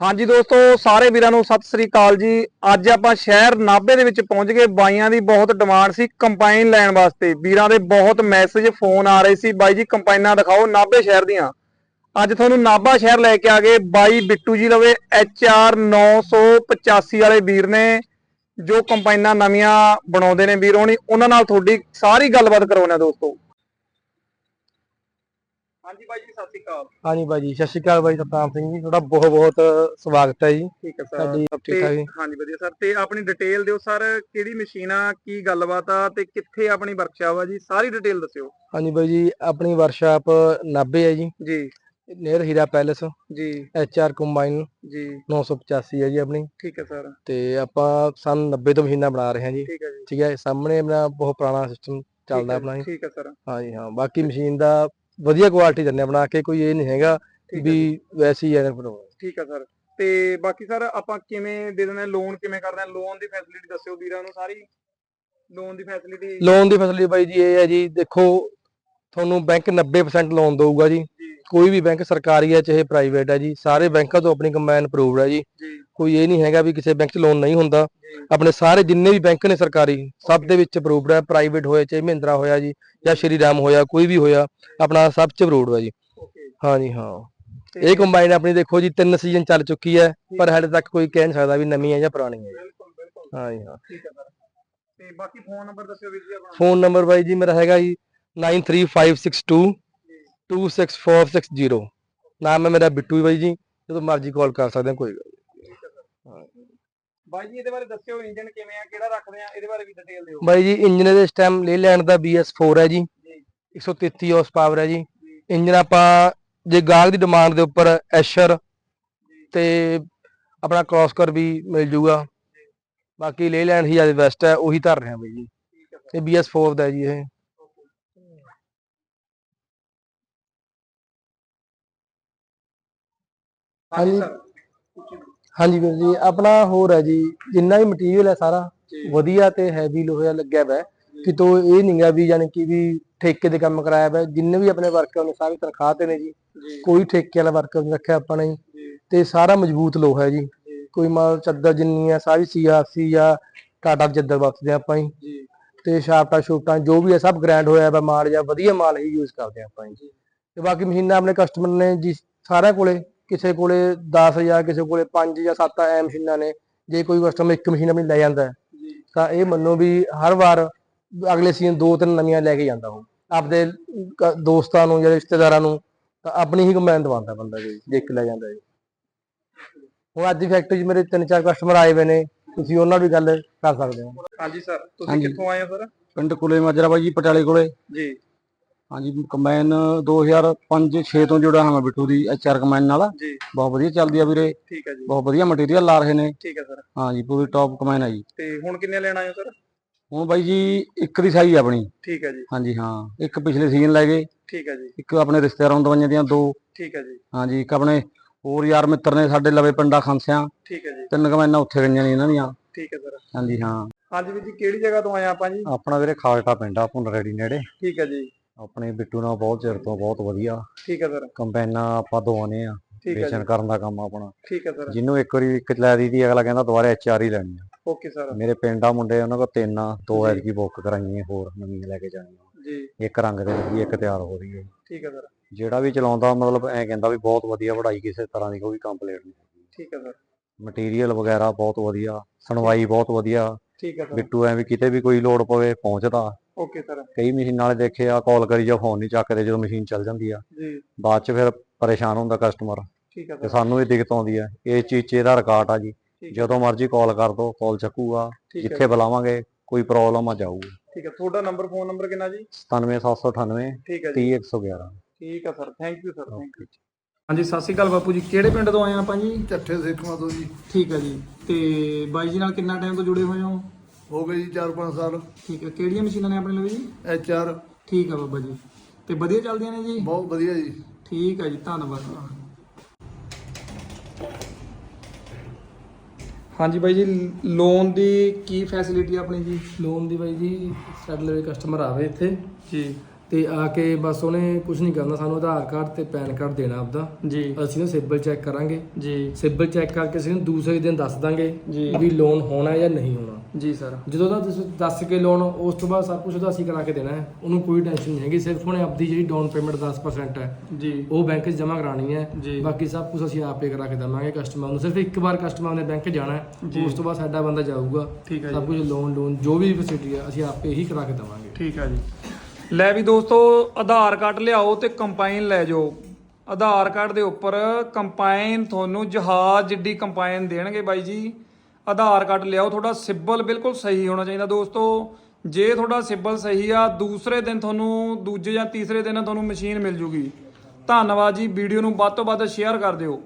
ਹਾਂਜੀ ਦੋਸਤੋ, ਸਾਰੇ ਵੀਰਾਂ ਨੂੰ ਸਤਿ ਸ੍ਰੀ ਅਕਾਲ ਜੀ। ਅੱਜ ਆਪਾਂ ਸ਼ਹਿਰ ਨਾਭੇ ਦੇ ਵਿੱਚ ਪਹੁੰਚ ਗਏ। ਬਾਈਆਂ ਦੀ ਬਹੁਤ ਡਿਮਾਂਡ ਸੀ ਕੰਪਾਈਨ ਲੈਣ ਵਾਸਤੇ। ਵੀਰਾਂ ਦੇ ਬਹੁਤ ਮੈਸੇਜ, ਫੋਨ ਆ ਰਹੇ ਸੀ। ਬਾਈ ਜੀ ਕੰਪਾਈਨਾਂ ਦਿਖਾਓ ਨਾਭੇ ਸ਼ਹਿਰ ਦੀਆਂ। ਅੱਜ ਤੁਹਾਨੂੰ ਨਾਭਾ ਸ਼ਹਿਰ ਲੈ ਕੇ ਆ ਗਏ। ਬਾਈ ਬਿੱਟੂ ਜੀ ਲਵੇ, ਐਚ HR 985 ਵਾਲੇ ਵੀਰ ਨੇ ਜੋ ਕੰਪਾਈਨਾਂ ਨਵੀਆਂ ਬਣਾਉਂਦੇ ਨੇ ਵੀਰ ਹੋਣੀ। ਉਹਨਾਂ ਨਾਲ ਤੁਹਾਡੀ ਸਾਰੀ ਗੱਲਬਾਤ ਕਰਾਉਣਾ ਦੋਸਤੋ। ਹਾਂਜੀ ਬਾਈ ਜੀ ਸਤਿ ਸ੍ਰੀ ਅਕਾਲ। ਹਾਂਜੀ ਬਾਈ ਜੀ ਸਤਿ ਸ਼੍ਰੀ ਅਕਾਲ ਬਾਈ ਸਤਨਾਮ ਸਿੰਘ ਜੀ ਤੁਹਾਡਾ ਬਹੁਤ ਬਹੁਤ ਸਵਾਗਤ ਹੈ ਜੀ। ਠੀਕ ਹੈ ਸਾਡੀ ਤੇ ਠੀਕ ਠਾਕ ਜੀ। ਹਾਂਜੀ ਵਧੀਆ ਸਰ ਤੇ ਆਪਣੀ ਡਿਟੇਲ ਦਿਓ ਸਰ ਕਿਹੜੀ ਮਸ਼ੀਨ ਆ ਕੀ ਗੱਲਬਾਤ ਆ ਤੇ ਕਿੱਥੇ ਆਪਣੀ ਵਰਕਸ਼ਾਪ ਆ ਜੀ ਸਾਰੀ ਡਿਟੇਲ ਦੱਸਿਓ। ਹਾਂਜੀ ਬਾਈ ਜੀ ਆਪਣੀ ਵਰਕਸ਼ਾਪ ਨਾਭੇ ਹੈ ਜੀ। ਜੀ। ਨੀਅਰ ਹੀਰਾ ਪੈਲੇਸ ਜੀ। HR ਕੰਬਾਈਨ ਜੀ। 985 ਹੈ ਜੀ ਆਪਣੀ। ਠੀਕ ਹੈ ਸਰ। ਤੇ ਆਪਾਂ ਸਨ 90 ਤੋਂ ਮਸ਼ੀਨਾਂ ਬਣਾ ਰਹੇ ਹਾਂ ਜੀ। ਠੀਕ ਹੈ ਜੀ। ਠੀਕ ਹੈ ਸਾਹਮਣੇ ਆਪਣਾ ਬਹੁਤ ਪੁਰਾਣਾ ਸਿਸਟਮ ਚੱਲਦਾ ਆਪਣਾ ਜੀ। ਠੀਕ ਹੈ ਸਰ। ਹਾਂਜੀ ਹਾਂ ਬਾਕੀ ਮਸ਼ੀਨ ਦਾ ਵਧੀਆ ਕੁਆਲਿਟੀ ਆ ਬਣਾ ਕੇ ਕੋਈ ਇਹ ਨਹੀਂ ਹੈਗਾ ਵੀ ਵੈਸੀ ਹੀ ਹੈ ਬਣਾਉਣਾ ਠੀਕ ਹੈ ਸਰ। ਤੇ ਬਾਕੀ ਸਰ ਆਪਾਂ ਕਿਵੇਂ ਦੇ ਦਿੰਦੇ ਲੋਨ ਕਿਵੇਂ ਕਰਦੇ ਆ? ਲੋਨ ਦੀ ਫੈਸਿਲਿਟੀ ਦੱਸਿਓ ਵੀਰਾਂ ਨੂੰ ਸਾਰੀ। ਲੋਨ ਦੀ ਫੈਸਿਲਿਟੀ ਲੋਨ ਦੀ ਫੈਸਿਲਿਟੀ ਬਾਈ ਜੀ ਇਹ ਹੈ ਜੀ ਦੇਖੋ ਤੁਹਾਨੂੰ ਬੈਂਕ 90% ਲੋਨ ਦਊਗਾ ਜੀ। ਕੋਈ ਵੀ ਬੈਂਕ ਸਰਕਾਰੀ ਹੈ ਚਾਹੇ ਪ੍ਰਾਈਵੇਟ ਹੈ ਜੀ ਸਾਰੇ ਬੈਂਕਾਂ ਤੋਂ ਆਪਣੀ ਕੰਬਾਈਨ ਅਪਰੂਵਡ ਹੈ ਜੀ। ਜੀ। ਕੋਈ ਇਹ ਨਹੀਂ ਹੈਗਾ ਵੀ ਕਿਸੇ ਬੈਂਕ 'ਚ ਲੋਨ ਨਹੀਂ ਹੁੰਦਾ। ਜੀ। ਆਪਣੇ ਸਾਰੇ ਜਿੰਨੇ ਵੀ ਬੈਂਕ ਨੇ ਸਰਕਾਰੀ ਸਭ ਦੇ ਵਿੱਚ ਅਪਰੂਵਡ ਹੈ ਪ੍ਰਾਈਵੇਟ ਹੋਇਆ ਚਾਹੇ ਮਹਿੰਦਰਾ ਹੋਇਆ ਜੀ ਜਾਂ ਸ਼੍ਰੀ ਰਾਮ ਹੋਇਆ ਕੋਈ ਵੀ ਹੋਇਆ ਆਪਣਾ ਸਭ 'ਚ ਅਪਰੂਵਡ ਹੈ ਜੀ। ਓਕੇ ਹਾਂਜੀ ਹਾਂ। ਇਹ ਕੰਬਾਈਨ ਆਪਣੀ ਦੇਖੋ ਜੀ ਤਿੰਨ ਸੀਜ਼ਨ ਚੱਲ ਚੁੱਕੀ ਹੈ ਪਰ ਹਾਲੇ ਤੱਕ ਕੋਈ ਕਹਿ ਨਹੀਂ ਸਕਦਾ ਵੀ ਨਵੀਂ ਹੈ ਜਾਂ ਪੁਰਾਣੀ ਹੈ ਜੀ। ਬਿਲਕੁਲ ਬਿਲਕੁਲ। ਹਾਂਜੀ ਹਾਂ। ਠੀਕ ਹੈ ਤੇ ਬਾਕੀ ਫੋਨ ਨੰਬਰ ਦੱਸਿਓ ਵੀਰ ਜੀ ਆਪਣਾ। ਫੋਨ ਨੰਬਰ ਬਾਈ ਜੀ ਮੇਰਾ ਹੈਗਾ ਜੀ 93562 26460 ਨਾਮ ਹੈ ਮੇਰਾ ਬਿੱਟੂ ਬਾਈ ਜੀ ਜਦੋਂ ਮਰਜ਼ੀ ਕਾਲ ਕਰ ਸਕਦੇ ਹੋ ਕੋਈ ਗੱਲ ਨਹੀਂ। ਬਾਈ ਜੀ ਇਹਦੇ ਬਾਰੇ ਦੱਸਿਓ ਇੰਜਨ ਕਿਵੇਂ ਆ ਕਿਹੜਾ ਰੱਖਦੇ ਆ ਇਹਦੇ ਬਾਰੇ ਵੀ ਡਿਟੇਲ ਦਿਓ। ਬਾਈ ਜੀ ਇੰਜਨ ਦੇ ਇਸ ਟਾਈਮ ਲੈ ਲੈਂਡ ਦਾ BS4 ਹੈ ਜੀ ਜੀ। 133 ਹਾਰਸ ਪਾਵਰ ਹੈ ਜੀ। ਇੰਜਨ ਆਪਾਂ ਜੇ ਗਾਹਕ ਦੀ ਡਿਮਾਂਡ ਦੇ ਉੱਪਰ ਐਸ਼ਰ ਤੇ ਆਪਣਾ ਕ੍ਰੋਸਕਰ ਵੀ ਮਿਲ ਜੂਗਾ। ਬਾਕੀ ਲੈ ਲੈਂਡ ਹੀ ਜ਼ਿਆਦਾ ਬੈਸਟ ਹੈ ਉਹੀ ਧਰ ਰਿਹਾ ਬਾਈ ਜੀ। ਇਹ BS4 ਦਾ ਜੀ ਇਹ। ਹਾਂਜੀ ਵੀਰ ਜੀ ਆਪਣਾ ਹੋਰ ਹੈ ਜੀ ਜਿੰਨਾ ਵੀ ਮਟੀਰੀਅਲ ਹੈ ਸਾਰਾ ਵਧੀਆ ਤੇ ਹੈਵੀ ਲੋਹਾ ਲੱਗਿਆ ਹੋਇਆ ਹੈ। ਕਿਤੋਂ ਇਹ ਨਹੀਂ ਗਾ ਵੀ ਯਾਨੀ ਕਿ ਵੀ ਠੇਕੇ ਦੇ ਕੰਮ ਕਰਾਇਆ ਹੋਇਆ ਜਿੰਨੇ ਵੀ ਆਪਣੇ ਵਰਕਰ ਨੇ ਸਾਰੇ ਤਨਖਾਹ ਤੇ ਨੇ ਜੀ। ਕੋਈ ਠੇਕੇ ਵਾਲਾ ਵਰਕਰ ਨਹੀਂ ਰੱਖਿਆ ਆਪਾਂ ਨੇ ਤੇ ਸਾਰਾ ਮਜ਼ਬੂਤ ਲੋਹਾ ਹੈ ਜੀ। ਕੋਈ ਮਾਲ ਚੱਦਰ ਜਿੰਨੀ ਆ ਸਾਰੀ ਸੀਆਰਸੀ ਜਾਂ ਟਾਟਾ ਚੱਦਰ ਵਰਤਦੇ ਆਪਾਂ ਜੀ। ਤੇ ਸ਼ਾਫਟਾਂ ਸ਼ੂਟਾਂ ਜੋ ਵੀ ਹੈ ਸਭ ਗ੍ਰੈਂਡ ਹੋਇਆ ਵਾ ਮਾਲ ਜਾਂ ਵਧੀਆ ਮਾਲ ਹੀ ਯੂਜ਼ ਕਰਦੇ ਆਪਾਂ ਜੀ। ਤੇ ਬਾਕੀ ਮਸ਼ੀਨਾਂ ਆਪਣੇ ਕਸਟਮਰ ਨੇ ਜੀ ਸਾਰਿਆਂ ਕੋਲੇ ਕਿਸੇ ਕੋਲੇ 10000 ਕਿਸੇ ਕੋਲੇ 5 ਜਾਂ 7 ਐ ਮਸ਼ੀਨਾਂ ਨੇ ਜੇ ਕੋਈ ਕਸਟਮਰ ਇੱਕ ਮਸ਼ੀਨ ਆਪਣੀ ਲੈ ਜਾਂਦਾ ਤਾਂ ਇਹ ਮੰਨੋ ਵੀ ਹਰ ਵਾਰ ਅਗਲੇ ਸੀਜ਼ਨ ਦੋ ਤਿੰਨ ਨਵੀਆਂ ਲੈ ਕੇ ਜਾਂਦਾ ਉਹ। ਆਪਦੇ ਦੋਸਤਾਂ ਨੂੰ ਜਾਂ ਰਿਸ਼ਤੇਦਾਰਾਂ ਨੂੰ ਤਾਂ ਆਪਣੀ ਹੀ ਕੰਬਾਈਨ ਦਵਾਉਂਦਾ ਬੰਦਾ ਜੀ ਜੇ ਇੱਕ ਲੈ ਜਾਂਦਾ ਜੀ। ਹੁਣ ਅੱਜ ਦੀ ਫੈਕਟਰੀ 'ਚ ਮੇਰੇ ਤਿੰਨ ਚਾਰ ਕਸਟਮਰ ਆਏ ਹੋਏ ਨੇ ਤੁਸੀਂ ਉਹਨਾਂ ਨਾਲ ਵੀ ਗੱਲ ਕਰ ਸਕਦੇ ਹੋ। ਹਾਂਜੀ ਸਰ ਤੁਸੀਂ। ਕਿੱਥੋਂ ਆਏ ਹੋ ਸਰ? ਪਿੰਡ ਕੁਲੇ ਮਾਜਰਾ ਬਾਈ ਜੀ ਪਟਿਆਲੇ ਕੋਲੇ। ਜੀ। ਹਾਂਜੀ ਕੰਬਾਈਨ 2005-6 ਤੋਂ ਜੁੜਾ ਹਾਂ ਮੈਂ ਬਿੱਟੂ ਦੀ ਐਚਆਰ ਕੰਬਾਈਨ ਨਾਲ। ਜੀ। ਬਹੁਤ ਵਧੀਆ ਚੱਲਦੀ ਆ ਵੀਰੇ। ਠੀਕ ਹੈ ਜੀ। ਬਹੁਤ ਵਧੀਆ ਮਟੀਰੀਅਲ ਲਾ ਰਹੇ ਨੇ। ਠੀਕ ਹੈ ਸਰ। ਹਾਂਜੀ ਪੂਰੀ ਟੌਪ ਕੰਬਾਈਨ ਆ ਜੀ। ਤੇ ਹੁਣ ਕਿੰਨੇ ਲੈਣ ਆਏ ਹੋ ਸਰ? ਹੁਣ ਬਾਈ ਜੀ ਇੱਕ ਦੀ ਸਾਈ ਆਪਣੀ। ਠੀਕ ਹੈ ਜੀ। ਹਾਂਜੀ ਹਾਂ। ਇੱਕ ਪਿਛਲੇ ਸੀਜ਼ਨ ਲੈ ਗਏ। ਠੀਕ ਹੈ ਜੀ। ਇੱਕ ਆਪਣੇ ਰਿਸ਼ਤੇਦਾਰਾਂ ਨੂੰ ਦਵਾਈਆਂ ਦੀਆਂ ਦੋ। ਠੀਕ ਹੈ ਜੀ। ਹਾਂਜੀ ਇੱਕ ਆਪਣੇ ਹੋਰ ਯਾਰ ਮਿੱਤਰ ਨੇ ਸਾਡੇ ਲਵੇ ਪਿੰਡਾਂ ਖਾਂਸਿਆਂ। ਠੀਕ ਹੈ ਜੀ। ਤਿੰਨ ਕੰਬਾਈਨਾਂ ਉੱਥੇ ਗਈਆਂ ਨੇ ਇਹਨਾਂ ਦੀਆਂ। ਠੀਕ ਹੈ ਸਰ। ਹਾਂਜੀ ਹਾਂ। ਹਾਂਜੀ ਵੀਰ ਜੀ ਕਿਹੜੀ ਜਗ੍ਹਾ ਤੋਂ ਆਏ ਆਪਾਂ ਜੀ? ਆਪਣਾ ਵੀਰੇ ਖਾਲਟਾ ਪਿੰਡ ਆ ਭੁੰਨ ਰੈਡੀ ਨੇੜੇ। ਠੀਕ ਹੈ ਜੀ। ਆਪਣੇ ਬਿੱਟੂ ਨਾਲ ਬਹੁਤ ਚਿਰ ਤੋਂ ਬਹੁਤ ਵਧੀਆ। ਠੀਕ ਹੈ ਸਰ। ਕੰਬਾਈਨਾਂ ਆਪਾਂ ਦਵਾਉਨੇ ਆ ਠੀਕ ਹੈ ਜੀ। ਵੇਚਣ ਕਰਨ ਦਾ ਕੰਮ ਆਪਣਾ। ਠੀਕ ਹੈ ਸਰ। ਜਿਹਨੂੰ ਇੱਕ ਵਾਰੀ ਇੱਕ ਚਲਾ ਦੀ ਦੀ ਅਗਲਾ ਕਹਿੰਦਾ ਦੁਬਾਰਾ ਐਚਆਰ ਹੀ ਲੈਣੀ ਆ। Okay sir. ਮੇਰੇ ਪਿੰਡ ਆ ਮੁੰਡੇ ਉਹਨਾਂ ਕੋਲ ਤਿੰਨ ਆ ਦੋ ਜੀ। ਐਤਕੀ ਬੁੱਕ ਕਰਾਈਆਂ ਹੋਰ ਨਵੀਆਂ ਲੈ ਕੇ ਜਾਣੀਆਂ। ਜੀ। ਇੱਕ ਰੰਗ ਦੇ ਲੱਗੀ ਇੱਕ ਤਿਆਰ ਹੋ ਰਹੀ ਹੈ ਠੀਕ ਹੈ ਸਰ। ਜਿਹੜਾ ਵੀ ਚਲਾਉਂਦਾ ਮਤਲਬ ਐ ਕਹਿੰਦਾ ਵੀ ਬਹੁਤ ਵਧੀਆ ਪੜ੍ਹਾਈ ਕਿਸੇ ਤਰ੍ਹਾਂ ਦੀ ਕੋਈ ਕੰਪਲੇਂਟ ਨਹੀਂ। ਠੀਕ ਹੈ ਸਰ। ਮਟੀਰੀਅਲ ਵਗੈਰਾ ਬਹੁਤ ਵਧੀਆ ਸੁਣਵਾਈ ਬਹੁਤ ਵਧੀਆ। ਠੀਕ ਹੈ ਸਰ ਬਿੱਟੂ ਐ ਵੀ ਕਿਤੇ ਵੀ ਕੋਈ ਲੋੜ ਪਵੇ ਪਹੁੰਚਦਾ ਓਕੇ ਸਰ ਕਈ ਮਸ਼ੀਨਾਂ ਵਾਲੇ ਦੇਖੇ ਆ ਕਾਲ ਕਰੀ ਜਾਂ ਫੋਨ ਨਹੀਂ ਚੱਕਦੇ ਜਦੋਂ ਮਸ਼ੀਨ ਚੱਲ ਜਾਂਦੀ ਆ। ਜੀ। ਬਾਅਦ ਚ ਫਿਰ ਪਰੇਸ਼ਾਨ ਹੁੰਦਾ ਕਸਟਮਰ ਠੀਕ ਹੈ ਤੇ ਸਰ ਸਾਨੂੰ ਵੀ ਦਿੱਕਤ ਆਉਂਦੀ ਆ। ਇਹ ਚੀਜ਼ 'ਚ ਇਹਦਾ ਰਿਕਾਰਡ ਆ ਜੀ। ਠੀਕ ਜਦੋਂ ਮਰਜ਼ੀ ਕਾਲ ਕਰ ਦੋ ਕਾਲ ਚੱਕੂਗਾ। ਠੀਕ ਹੈ ਜਿੱਥੇ ਬੁਲਾਵਾਂਗੇ ਕੋਈ ਪ੍ਰੋਬਲਮ ਆ ਜਾਊਗੀ। ਠੀਕ ਹੈ। ਤੁਹਾਡਾ ਨੰਬਰ ਫੋਨ ਨੰਬਰ ਕਿੰਨਾ ਜੀ? 97798 ਠੀਕ ਹੈ ਜੀ। 30111 ਠੀਕ ਹੈ sir thank you sir thank you ਹਾਂਜੀ ਸਤਿ ਸ਼੍ਰੀ ਅਕਾਲ ਬਾਪੂ ਜੀ। ਕਿਹੜੇ ਪਿੰਡ ਤੋਂ ਆਏ ਆ ਆਪਾਂ ਜੀ? ਚੱਠੇ ਸੇਖਵਾਂ ਤੋਂ ਜੀ। ਠੀਕ ਹੈ ਜੀ। ਤੇ ਬਾਈ ਜੀ ਨਾਲ ਕਿੰਨਾ ਟਾਈਮ ਤੋਂ ਜੁੜੇ ਹੋਏ ਹੋ? ਹੋ ਗਏ ਜੀ 4-5 ਸਾਲ। ਠੀਕ ਹੈ ਕਿਹੜੀਆਂ ਮਸ਼ੀਨਾਂ ਨੇ ਆਪਣੇ ਲਈ ਜੀ? ਐਚ ਆਰ ਠੀਕ ਹੈ ਬਾਬਾ ਜੀ। ਤੇ ਵਧੀਆ ਚੱਲਦੀਆਂ ਨੇ ਜੀ? ਬਹੁਤ ਵਧੀਆ ਜੀ। ਠੀਕ ਹੈ ਜੀ ਧੰਨਵਾਦ ਹਾਂਜੀ ਬਾਈ ਜੀ ਲੋਨ ਦੀ ਕੀ ਫੈਸਿਲਿਟੀ ਆਪਣੀ ਜੀ? ਲੋਨ ਦੀ ਬਾਈ ਜੀ ਸਾਡੇ ਲਈ ਕਸਟਮਰ ਆਵੇ ਇੱਥੇ। ਜੀ। ਤੇ ਆ ਕੇ ਬਸ ਉਹਨੇ ਕੁਝ ਨਹੀਂ ਕਰਨਾ ਸਾਨੂੰ ਆਧਾਰ ਕਾਰਡ ਤੇ ਪੈਨ ਕਾਰਡ ਦੇਣਾ ਆਪਦਾ। ਜੀ। ਅਸੀਂ ਨਾ ਸਿਬਲ ਚੈੱਕ ਕਰਾਂਗੇ। ਜੀ। ਸਿਬਲ ਚੈੱਕ ਕਰਕੇ ਅਸੀਂ ਨੂੰ ਦੂਸਰੇ ਦਿਨ ਦੱਸ ਦਾਂਗੇ ਜੀ। ਵੀ ਲੋਨ ਹੋਣਾ ਜਾਂ ਨਹੀਂ ਹੋਣਾ। ਜੀ ਸਰ ਜਦੋਂ ਦਾ ਤੁਸੀਂ ਦੱਸ ਕੇ ਲੋਨ ਉਸ ਤੋਂ ਬਾਅਦ ਸਭ ਕੁਝ ਉਹਦਾ ਅਸੀਂ ਕਰਾ ਕੇ ਦੇਣਾ ਹੈ। ਉਹਨੂੰ ਕੋਈ ਟੈਨਸ਼ਨ ਨਹੀਂ ਹੈਗੀ ਸਿਰਫ ਉਹਨੇ ਆਪਦੀ ਜਿਹੜੀ ਡਾਊਨ ਪੇਮੈਂਟ 10% ਹੈ ਜੀ। ਉਹ ਬੈਂਕ 'ਚ ਜਮ੍ਹਾਂ ਕਰਾਣੀ ਹੈ। ਜੀ। ਬਾਕੀ ਸਭ ਕੁਝ ਅਸੀਂ ਆਪੇ ਕਰਾ ਕੇ ਦੇਵਾਂਗੇ ਕਸਟਮਰ ਨੂੰ। ਸਿਰਫ ਇੱਕ ਵਾਰ ਕਸਟਮਰ ਨੇ ਬੈਂਕ ਜਾਣਾ ਹੈ। ਉਸ ਤੋਂ ਬਾਅਦ ਸਾਡਾ ਬੰਦਾ ਜਾਊਗਾ। ਠੀਕ ਹੈ ਸਭ ਕੁਝ ਲੋਨ ਲੋਨ ਜੋ ਵੀ ਫੈਸਿਲਿਟੀ ਹੈ ਅਸੀਂ ਆਪੇ ਹੀ ਕਰਾ ਕੇ ਦੇਵਾਂਗੇ। ਠੀਕ ਹੈ ਜੀ। ਲੈ ਵੀ ਦੋਸਤੋ, ਆਧਾਰ ਕਾਰਡ ਲਿਆਓ ਤੇ ਕੰਪਾਈਨ ਲੈ ਜਾਓ। ਆਧਾਰ ਕਾਰਡ ਦੇ ਉੱਪਰ ਕੰਪਾਈਨ ਤੁਹਾਨੂੰ ਜਹਾਜ਼ ਜਿੱਡੀ ਕੰਪਾਈਨ ਦੇਣਗੇ ਬਾਈ ਜੀ। ਆਧਾਰ ਕਾਰਡ ਲਿਆਓ, ਤੁਹਾਡਾ ਸਿਬਲ ਬਿਲਕੁਲ ਸਹੀ ਹੋਣਾ ਚਾਹੀਦਾ ਦੋਸਤੋ। ਜੇ ਤੁਹਾਡਾ ਸਿਬਲ ਸਹੀ ਆ, ਦੂਸਰੇ ਦਿਨ ਤੁਹਾਨੂੰ, ਦੂਜੇ ਜਾਂ ਤੀਸਰੇ ਦਿਨ ਤੁਹਾਨੂੰ ਮਸ਼ੀਨ ਮਿਲ ਜੂਗੀ। ਧੰਨਵਾਦ ਜੀ, ਵੀਡੀਓ ਨੂੰ ਵੱਧ ਤੋਂ ਵੱਧ ਸ਼ੇਅਰ ਕਰ ਦਿਓ।